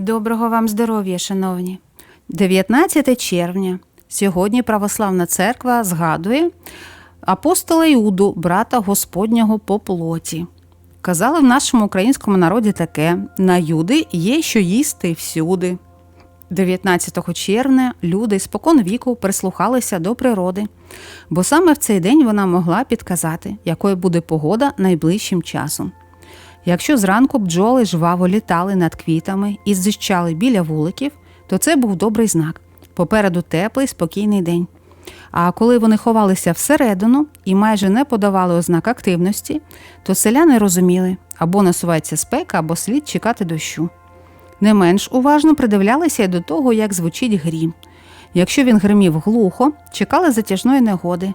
Доброго вам здоров'я, шановні. 19 червня. Сьогодні Православна церква згадує апостола Іуду, брата Господнього по плоті. Казали в нашому українському народі таке: на юди є що їсти всюди. 19 червня люди спокон віку прислухалися до природи, бо саме в цей день вона могла підказати, якою буде погода найближчим часом. Якщо зранку бджоли жваво літали над квітами і зищали біля вуликів, то це був добрий знак. Попереду теплий, спокійний день. А коли вони ховалися всередину і майже не подавали ознак активності, то селяни розуміли або насувається спека, або слід чекати дощу. Не менш уважно придивлялися й до того, як звучить грім. Якщо він гримів глухо, чекали затяжної негоди.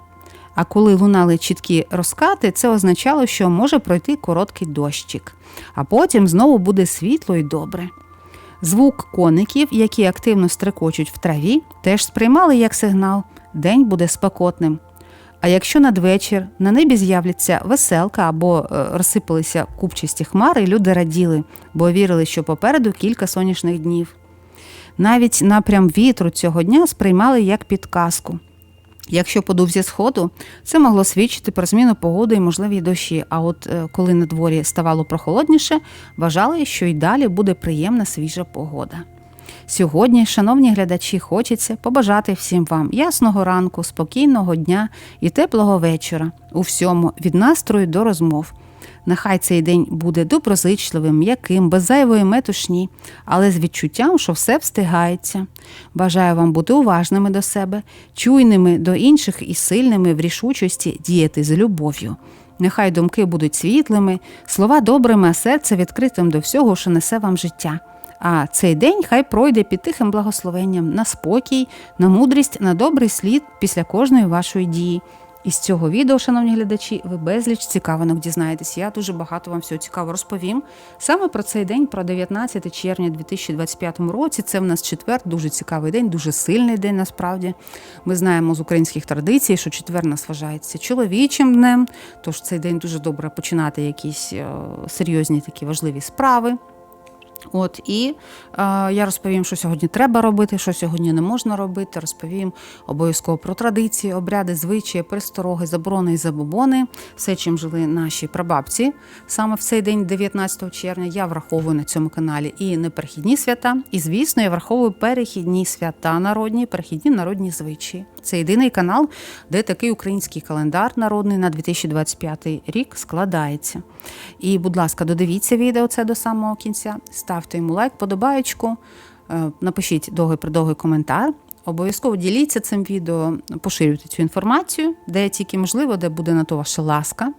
А коли лунали чіткі розкати, це означало, що може пройти короткий дощик, а потім знову буде світло і добре. Звук коників, які активно стрекочуть в траві, теж сприймали як сигнал день буде спекотним. А якщо надвечір на небі з'являться веселка або е, розсипалися купчасті хмари, люди раділи, бо вірили, що попереду кілька сонячних днів. Навіть напрям вітру цього дня сприймали як підказку. Якщо подув зі сходу, це могло свідчити про зміну погоди і можливі дощі. А от е, коли на дворі ставало прохолодніше, вважали, що й далі буде приємна свіжа погода. Сьогодні, шановні глядачі, хочеться побажати всім вам ясного ранку, спокійного дня і теплого вечора у всьому від настрою до розмов. Нехай цей день буде доброзичливим, м'яким, без зайвої метушні, але з відчуттям, що все встигається. Бажаю вам бути уважними до себе, чуйними до інших і сильними в рішучості діяти з любов'ю. Нехай думки будуть світлими, слова добрими, а серце відкритим до всього, що несе вам життя. А цей день хай пройде під тихим благословенням на спокій, на мудрість, на добрий слід після кожної вашої дії. Із цього відео, шановні глядачі, ви безліч цікавинок дізнаєтесь. Я дуже багато вам всього цікаво розповім. Саме про цей день, про 19 червня 2025 році. Це в нас четвер, дуже цікавий день, дуже сильний день. Насправді ми знаємо з українських традицій, що четвер нас вважається чоловічим днем. Тож цей день дуже добре починати якісь е, серйозні такі важливі справи. От і е, я розповім, що сьогодні треба робити, що сьогодні не можна робити. Розповім обов'язково про традиції, обряди, звичаї, перестороги, заборони і забобони, все, чим жили наші прабабці. Саме в цей день, 19 червня, я враховую на цьому каналі і неперехідні свята, і, звісно, я враховую перехідні свята народні, перехідні народні звичаї. Це єдиний канал, де такий український календар народний на 2025 рік складається. І, будь ласка, додивіться відео це до самого кінця. Ставте йому лайк, подобаєчку, е, напишіть довгий придовгий коментар. Обов'язково діліться цим відео, поширюйте цю інформацію, де тільки можливо, де буде на то ваша ласка.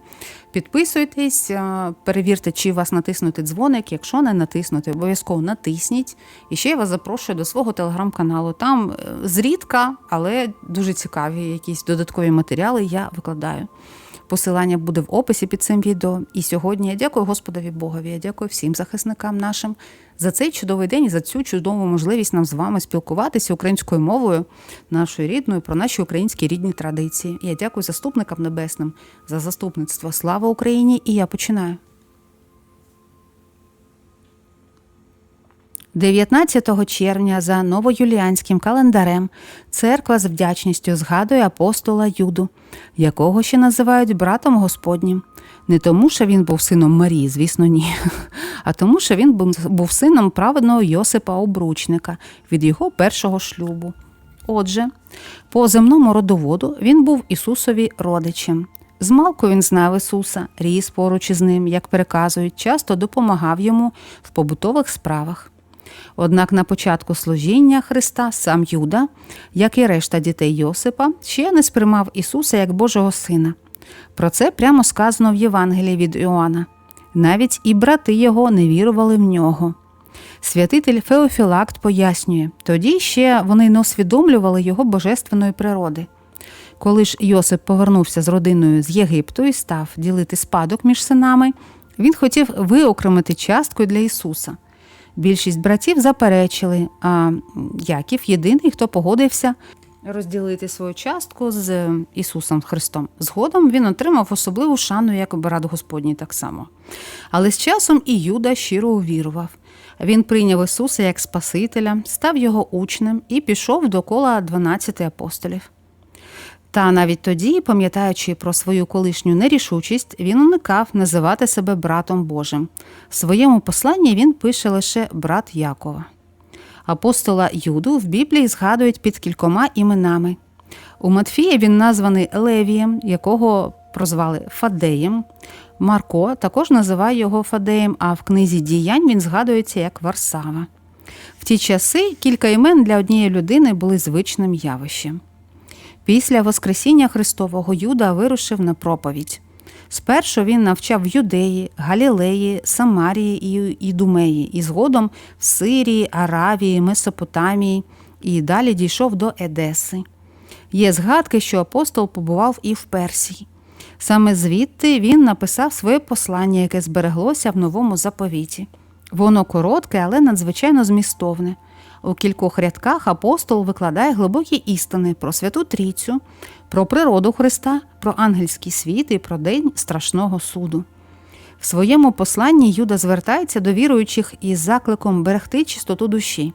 Підписуйтесь, е, перевірте, чи вас натиснути дзвоник. Якщо не натиснути, обов'язково натисніть. І ще я вас запрошую до свого телеграм-каналу. Там е, зрідка, але дуже цікаві якісь додаткові матеріали я викладаю. Посилання буде в описі під цим відео. І сьогодні я дякую Господові Богові. Я дякую всім захисникам нашим за цей чудовий день і за цю чудову можливість нам з вами спілкуватися українською мовою, нашою рідною, про наші українські рідні традиції. Я дякую заступникам небесним за заступництво. Слава Україні! І я починаю. 19 червня за новоюліанським календарем церква з вдячністю згадує апостола Юду, якого ще називають братом Господнім. Не тому, що він був сином Марії, звісно, ні, а тому, що він був сином праведного Йосипа Обручника від його першого шлюбу. Отже, по земному родоводу він був Ісусові родичем. Змалку він знав Ісуса, ріс поруч із ним, як переказують, часто допомагав йому в побутових справах. Однак на початку служіння Христа сам Юда, як і решта дітей Йосипа, ще не сприймав Ісуса як Божого Сина. Про це прямо сказано в Євангелії від Іоанна. Навіть і брати його не вірували в нього. Святитель Феофілакт пояснює, тоді ще вони не усвідомлювали його божественної природи. Коли ж Йосип повернувся з родиною з Єгипту і став ділити спадок між синами, він хотів виокремити частку для Ісуса. Більшість братів заперечили, а Яків єдиний, хто погодився розділити свою частку з Ісусом Христом. Згодом він отримав особливу шану як брат Господній так само. Але з часом і Юда щиро увірував. Він прийняв Ісуса як Спасителя, став його учнем і пішов до кола 12 апостолів. Та навіть тоді, пам'ятаючи про свою колишню нерішучість, він уникав називати себе братом Божим. В своєму посланні він пише лише брат Якова. Апостола Юду в Біблії згадують під кількома іменами. У Матфія він названий Левієм, якого прозвали Фадеєм. Марко також називає його Фадеєм, а в книзі діянь він згадується як Варсава. В ті часи кілька імен для однієї людини були звичним явищем. Після Воскресіння Христового Юда вирушив на проповідь. Спершу він навчав Юдеї, Галілеї, Самарії і Ідумеї, і згодом в Сирії, Аравії, Месопотамії, і далі дійшов до Едеси. Є згадки, що апостол побував і в Персії. Саме звідти він написав своє послання, яке збереглося в новому заповіті. Воно коротке, але надзвичайно змістовне. У кількох рядках апостол викладає глибокі істини про Святу Трійцю, про природу Христа, про ангельський світ і про день страшного суду. В своєму посланні Юда звертається до віруючих із закликом берегти чистоту душі,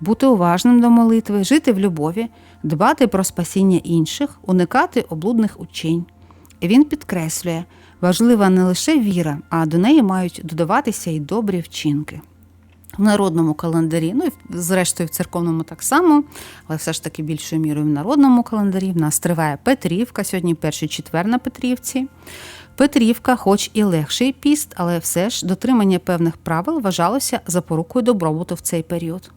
бути уважним до молитви, жити в любові, дбати про спасіння інших, уникати облудних учень. Він підкреслює, важлива не лише віра, а до неї мають додаватися й добрі вчинки. В народному календарі, ну і зрештою в церковному так само, але все ж таки більшою мірою в народному календарі. В нас триває Петрівка, сьогодні перший четвер на Петрівці. Петрівка, хоч і легший піст, але все ж дотримання певних правил вважалося запорукою добробуту в цей період.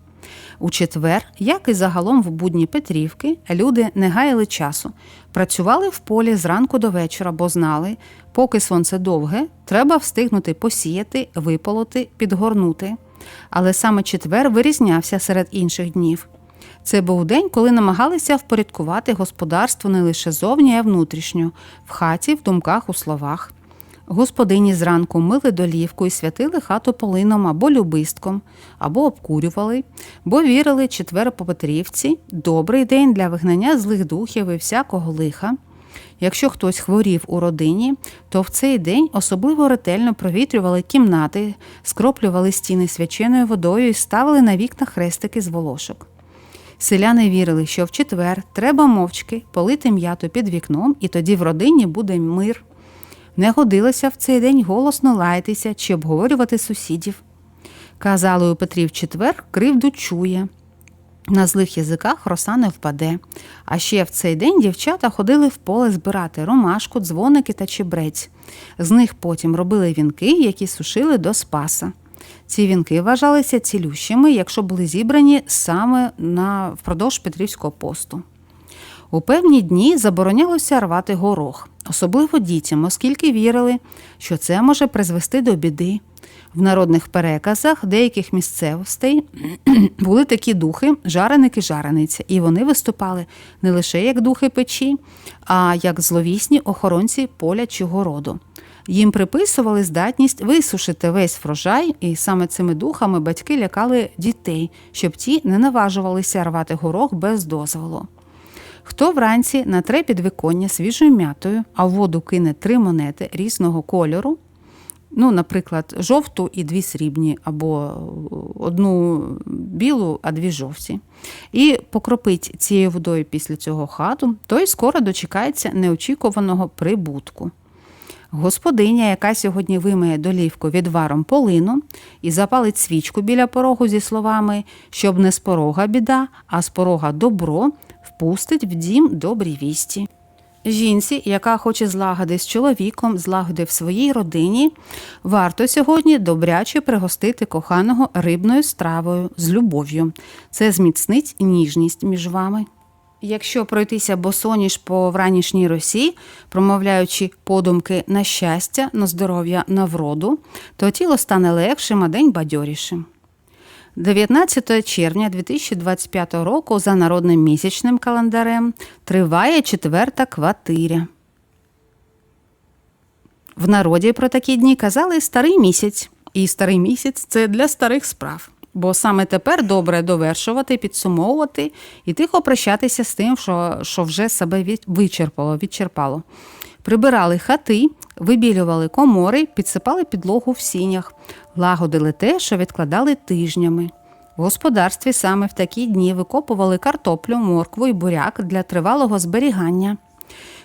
У четвер, як і загалом в будні Петрівки, люди не гаяли часу, працювали в полі зранку до вечора, бо знали, поки сонце довге, треба встигнути посіяти, виполоти, підгорнути. Але саме четвер вирізнявся серед інших днів. Це був день, коли намагалися впорядкувати господарство не лише зовні, а й внутрішньо, в хаті, в думках, у словах. Господині зранку мили долівку і святили хату полином або любистком, або обкурювали, бо вірили четвер по Петрівці добрий день для вигнання злих духів і всякого лиха. Якщо хтось хворів у родині, то в цей день особливо ретельно провітрювали кімнати, скроплювали стіни свяченою водою і ставили на вікна хрестики з волошок. Селяни вірили, що в четвер треба мовчки полити м'яту під вікном, і тоді в родині буде мир. Не годилося в цей день голосно лаятися чи обговорювати сусідів. Казали у Петрів четвер, кривду чує. На злих язиках роса не впаде. А ще в цей день дівчата ходили в поле збирати ромашку, дзвоники та чебрець. З них потім робили вінки, які сушили до спаса. Ці вінки вважалися цілющими, якщо були зібрані саме на впродовж Петрівського посту. У певні дні заборонялося рвати горох, особливо дітям, оскільки вірили, що це може призвести до біди. В народних переказах деяких місцевостей були такі духи, жареники жарениця, і вони виступали не лише як духи печі, а як зловісні охоронці поля чи городу. Їм приписували здатність висушити весь врожай, і саме цими духами батьки лякали дітей, щоб ті не наважувалися рвати горох без дозволу. Хто вранці натре підвіконня свіжою м'ятою, а в воду кине три монети різного кольору, ну, наприклад, жовту і дві срібні, або одну білу, а дві жовті, і покропить цією водою після цього хату, той скоро дочекається неочікуваного прибутку. Господиня, яка сьогодні вимиє долівку відваром полину і запалить свічку біля порогу зі словами, щоб не з порога біда, а з порога добро, впустить в дім добрі вісті. Жінці, яка хоче злагоди з чоловіком, злагоди в своїй родині, варто сьогодні добряче пригостити коханого рибною стравою з любов'ю. Це зміцнить ніжність між вами. Якщо пройтися босоніж по вранішній росі, промовляючи подумки на щастя, на здоров'я, на вроду, то тіло стане легшим, а день бадьорішим. 19 червня 2025 року за народним місячним календарем триває четверта кватиря. В народі про такі дні казали старий місяць. І старий місяць це для старих справ. Бо саме тепер добре довершувати, підсумовувати і тихо прощатися з тим, що що вже себе вичерпало, відчерпало. Прибирали хати, Вибілювали комори, підсипали підлогу в сінях, лагодили те, що відкладали тижнями. В господарстві саме в такі дні викопували картоплю, моркву і буряк для тривалого зберігання.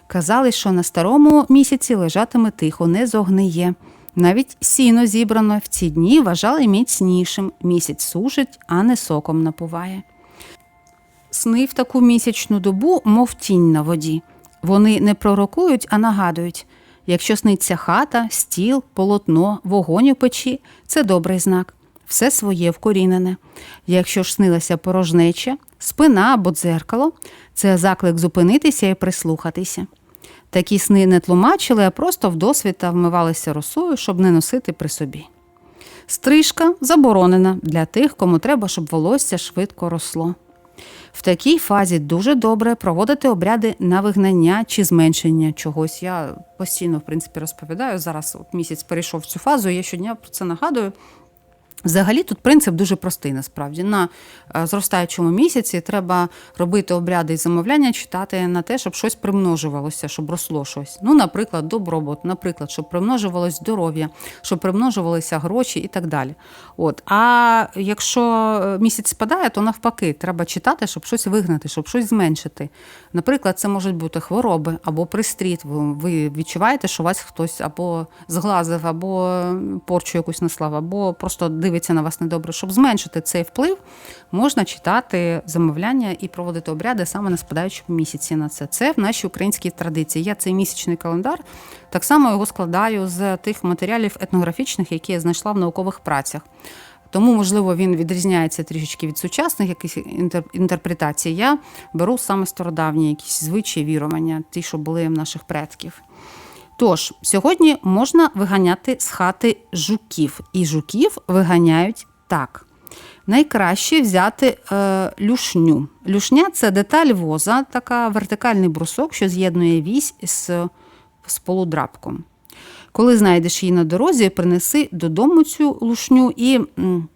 Казали, що на старому місяці лежатиме тихо, не зогниє. Навіть сіно зібрано в ці дні вважали міцнішим. Місяць сушить, а не соком напуває. Сни в таку місячну добу, мов тінь на воді. Вони не пророкують, а нагадують. Якщо сниться хата, стіл, полотно, вогонь у печі це добрий знак. Все своє вкорінене. Якщо ж снилася порожнеча, спина або дзеркало, це заклик зупинитися і прислухатися. Такі сни не тлумачили, а просто вдосвіта вмивалися росою, щоб не носити при собі. Стрижка заборонена для тих, кому треба, щоб волосся швидко росло. В такій фазі дуже добре проводити обряди на вигнання чи зменшення чогось. Я постійно, в принципі, розповідаю. Зараз от місяць перейшов в цю фазу, я щодня про це нагадую. Взагалі тут принцип дуже простий насправді. На е, зростаючому місяці треба робити обряди і замовляння, читати на те, щоб щось примножувалося, щоб росло щось. Ну, наприклад, добробут, наприклад, щоб примножувалось здоров'я, щоб примножувалися гроші і так далі. От. А якщо е, місяць спадає, то навпаки, треба читати, щоб щось вигнати, щоб щось зменшити. Наприклад, це можуть бути хвороби або пристріт. Ви- відчуваєте, що вас хтось або зглазив, або порчу якусь наслав, або просто дивиться на вас недобре. Щоб зменшити цей вплив, можна читати замовляння і проводити обряди саме на спадаючому місяці на це. Це в нашій українській традиції. Я цей місячний календар так само його складаю з тих матеріалів етнографічних, які я знайшла в наукових працях. Тому, можливо, він відрізняється трішечки від сучасних якихось інтер- інтерпретацій. Я беру саме стародавні якісь звичаї, вірування, ті, що були в наших предків. Тож, сьогодні можна виганяти з хати жуків, і жуків виганяють так. Найкраще взяти е, люшню. Люшня це деталь воза, така вертикальний брусок, що з'єднує вісь з, з полудрабком. Коли знайдеш її на дорозі, принеси додому цю лушню і м,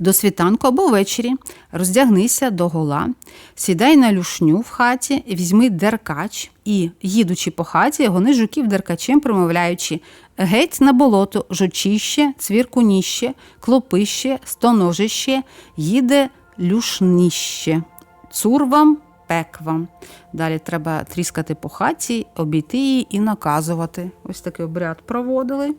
до світанку або ввечері роздягнися до гола, сідай на люшню в хаті, візьми деркач і, їдучи по хаті, гони жуків деркачем, промовляючи геть на болото, жучище, цвіркуніще, клопище, стоножище, їде люшнище. Цур вам, пек вам. Далі треба тріскати по хаті, обійти її і наказувати. Ось такий обряд проводили.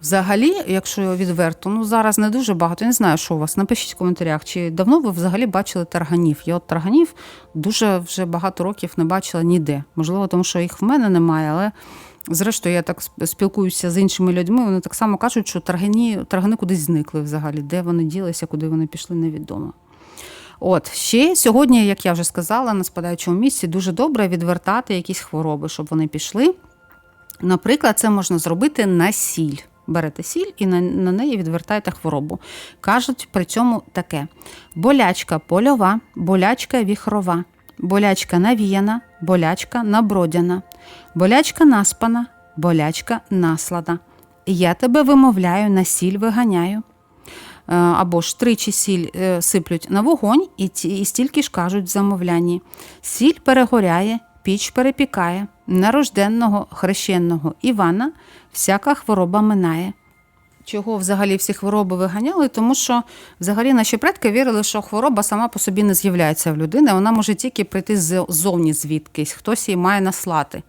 Взагалі, якщо відверто, ну зараз не дуже багато. Я не знаю, що у вас. Напишіть в коментарях, чи давно ви взагалі бачили тарганів. Я от тарганів дуже вже багато років не бачила ніде. Можливо, тому що їх в мене немає, але зрештою я так спілкуюся з іншими людьми. Вони так само кажуть, що таргані, таргани кудись зникли взагалі. Де вони ділися, куди вони пішли, невідомо. От ще сьогодні, як я вже сказала, на спадаючому місці дуже добре відвертати якісь хвороби, щоб вони пішли. Наприклад, це можна зробити на сіль. Берете сіль і на, на неї відвертаєте хворобу. Кажуть при цьому таке: болячка польова, болячка віхрова, болячка навіяна, болячка набродяна, болячка наспана, болячка наслада. Я тебе вимовляю, на сіль виганяю. Е, Або ж тричі сіль е, сиплють на вогонь, і, і стільки ж кажуть в замовлянні. Сіль перегоряє, піч перепікає, нарожденного хрещенного Івана всяка хвороба минає. Чого взагалі всі хвороби виганяли? Тому що взагалі наші предки вірили, що хвороба сама по собі не з'являється в людини, вона може тільки прийти ззовні звідкись, хтось її має наслати.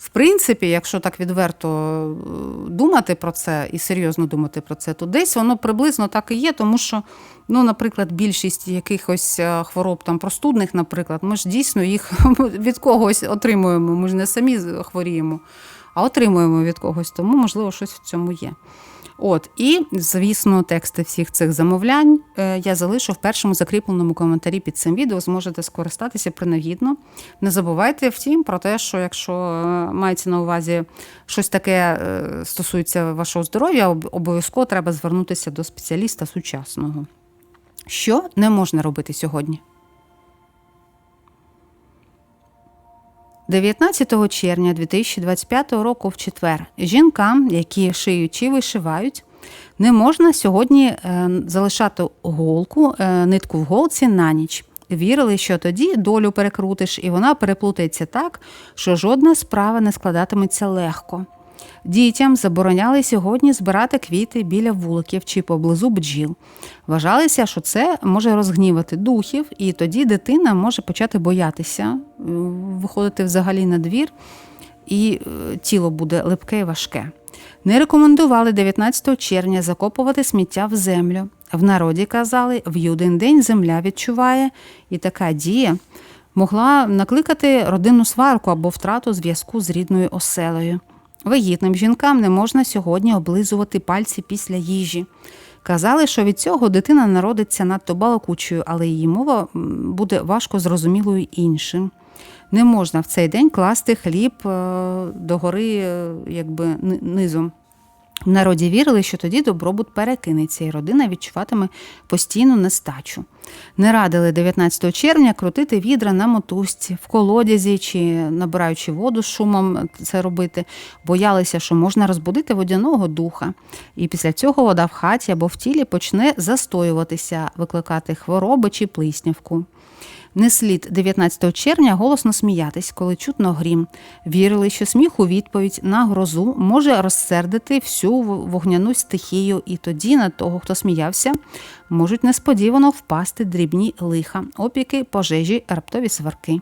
В принципі, якщо так відверто е, думати про це і серйозно думати про це, то десь воно приблизно так і є, тому що, ну, наприклад, більшість якихось е, хвороб там простудних, наприклад, ми ж дійсно їх від когось отримуємо. Ми ж не самі хворіємо, а отримуємо від когось, тому можливо щось в цьому є. От, і, звісно, тексти всіх цих замовлянь е, я залишу в першому закріпленому коментарі під цим відео. Зможете скористатися принагідно. Не забувайте, втім, про те, що якщо е, мається на увазі щось таке стосується вашого здоров'я, обов'язково треба звернутися до спеціаліста сучасного. Що не можна робити сьогодні? 19 червня 2025 року в четвер жінкам, які шиють чи вишивають, не можна сьогодні е, залишати голку, е, нитку в голці на ніч. Вірили, що тоді долю перекрутиш, і вона переплутається так, що жодна справа не складатиметься легко. Дітям забороняли сьогодні збирати квіти біля вуликів чи поблизу бджіл. Вважалося, що це може розгнівати духів, і тоді дитина може почати боятися е, виходити взагалі на двір, і е, тіло буде липке і важке. Не рекомендували 19 червня закопувати сміття в землю. В народі казали, в юдин день земля відчуває, і така дія могла накликати родинну сварку або втрату зв'язку з рідною оселею. Вагітним жінкам не можна сьогодні облизувати пальці після їжі. Казали, що від цього дитина народиться надто балакучою, але її мова буде важко зрозумілою іншим. Не можна в цей день класти хліб е, догори е, якби низом. В народі вірили, що тоді добробут перекинеться, і родина відчуватиме постійну нестачу. Не радили 19 червня крутити відра на мотузці, в колодязі чи набираючи воду з шумом це робити. Боялися, що можна розбудити водяного духа. І після цього вода в хаті або в тілі почне застоюватися, викликати хвороби чи плиснявку. Не слід 19 червня голосно сміятись, коли чутно грім. Вірили, що сміх у відповідь на грозу може розсердити всю вогняну стихію, і тоді на того, хто сміявся, можуть несподівано впасти дрібні лиха, опіки, пожежі, раптові сварки.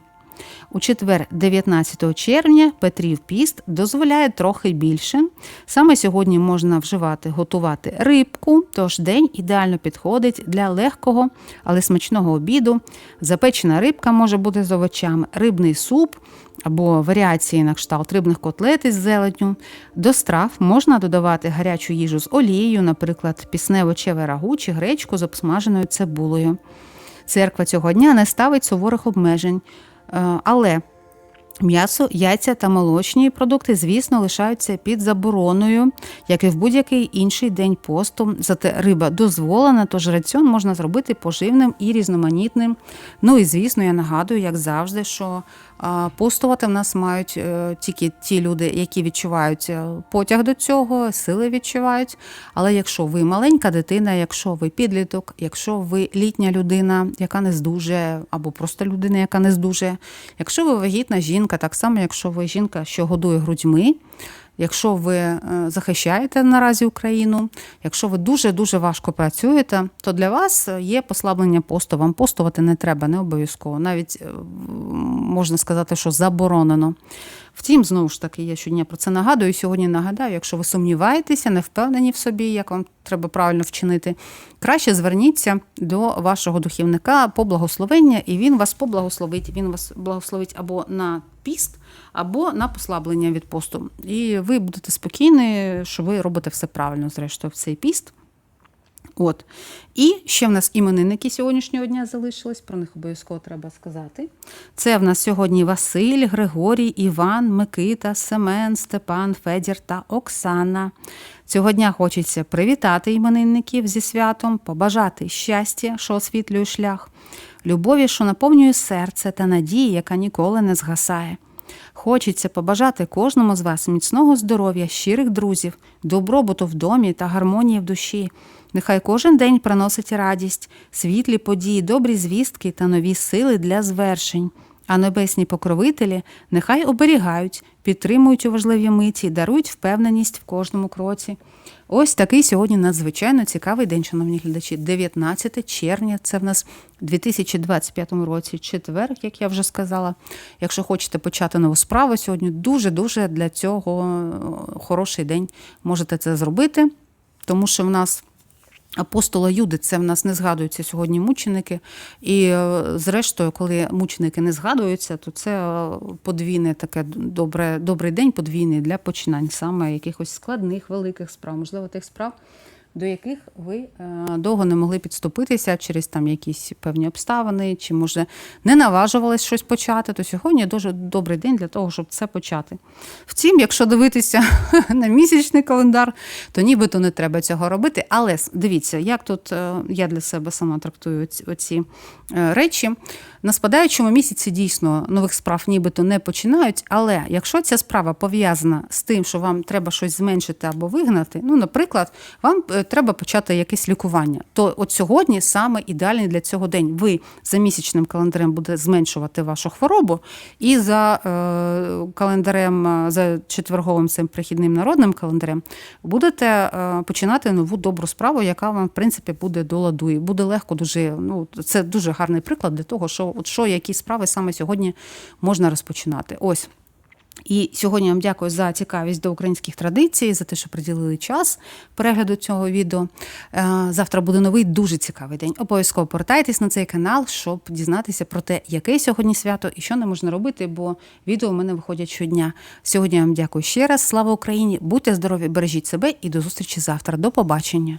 У четвер, 19 червня, Петрів піст дозволяє трохи більше. Саме сьогодні можна вживати, готувати рибку, тож день ідеально підходить для легкого, але смачного обіду. Запечена рибка може бути з овочами, рибний суп або варіації на кшталт рибних котлет із зеленню. До страв можна додавати гарячу їжу з олією, наприклад, пісне овочеве рагу чи гречку з обсмаженою цибулею. Церква цього дня не ставить суворих обмежень, але м'ясо, яйця та молочні продукти, звісно, лишаються під забороною, як і в будь-який інший день посту. Зате риба дозволена, тож раціон можна зробити поживним і різноманітним. Ну і звісно, я нагадую, як завжди, що постувати в нас мають е, тільки ті люди, які відчувають е, потяг до цього, сили відчувають. Але якщо ви маленька дитина, якщо ви підліток, якщо ви літня людина, яка не здужує, або просто людина, яка не здужує, якщо ви вагітна жінка, так само, якщо ви жінка, що годує грудьми. Якщо ви е, захищаєте наразі Україну, якщо ви дуже дуже важко працюєте, то для вас є послаблення посту. Вам постувати не треба, не обов'язково. Навіть е, можна сказати, що заборонено. Втім, знову ж таки, я щодня про це нагадую. Сьогодні нагадаю, якщо ви сумніваєтеся, не впевнені в собі, як вам треба правильно вчинити, краще зверніться до вашого духівника по благословення, і він вас поблагословить. Він вас благословить або на піст, або на послаблення від посту. І ви будете спокійні, що ви робите все правильно, зрештою, в цей піст. От. І ще в нас іменинники сьогоднішнього дня залишились, про них обов'язково треба сказати. Це в нас сьогодні Василь, Григорій, Іван, Микита, Семен, Степан, Федір та Оксана. Цього дня хочеться привітати іменинників зі святом, побажати щастя, що освітлює шлях, любові, що наповнює серце та надії, яка ніколи не згасає. Хочеться побажати кожному з вас міцного здоров'я, щирих друзів, добробуту в домі та гармонії в душі. Нехай кожен день приносить радість, світлі події, добрі звістки та нові сили для звершень. А небесні покровителі нехай оберігають, підтримують у важливі миті, дарують впевненість в кожному кроці. Ось такий сьогодні надзвичайно цікавий день, шановні глядачі. 19 червня, це в нас 2025 році, четвер, як я вже сказала. Якщо хочете почати нову справу сьогодні, дуже-дуже для цього е, хороший день можете це зробити, тому що в нас. Апостола Юди, це в нас не згадуються сьогодні мученики. І е, зрештою, коли мученики не згадуються, то це е, подвійне таке добре, добрий день, подвійний для починань саме якихось складних, великих справ, можливо, тих справ, до яких ви е, довго не могли підступитися через там якісь певні обставини, чи може не наважувались щось почати, то сьогодні дуже добрий день для того, щоб це почати. Втім, якщо дивитися на місячний календар, то нібито не треба цього робити. Але дивіться, як тут е, я для себе сама трактую оці, е, речі. На спадаючому місяці дійсно нових справ нібито не починають, але якщо ця справа пов'язана з тим, що вам треба щось зменшити або вигнати, ну, наприклад, вам е, треба почати якесь лікування. То от сьогодні саме ідеальний для цього день. Ви за місячним календарем буде зменшувати вашу хворобу, і за е, календарем, е, за четверговим цим прихідним народним календарем будете е, починати нову добру справу, яка вам в принципі буде до ладу. І буде легко дуже. Ну це дуже гарний приклад для того, що от що які справи саме сьогодні можна розпочинати. Ось. І сьогодні вам дякую за цікавість до українських традицій, за те, що приділили час перегляду цього відео. Е, Завтра буде новий дуже цікавий день. Обов'язково повертайтесь на цей канал, щоб дізнатися про те, яке сьогодні свято і що не можна робити, бо відео в мене виходять щодня. Сьогодні я вам дякую ще раз. Слава Україні! Будьте здорові, бережіть себе і до зустрічі завтра. До побачення.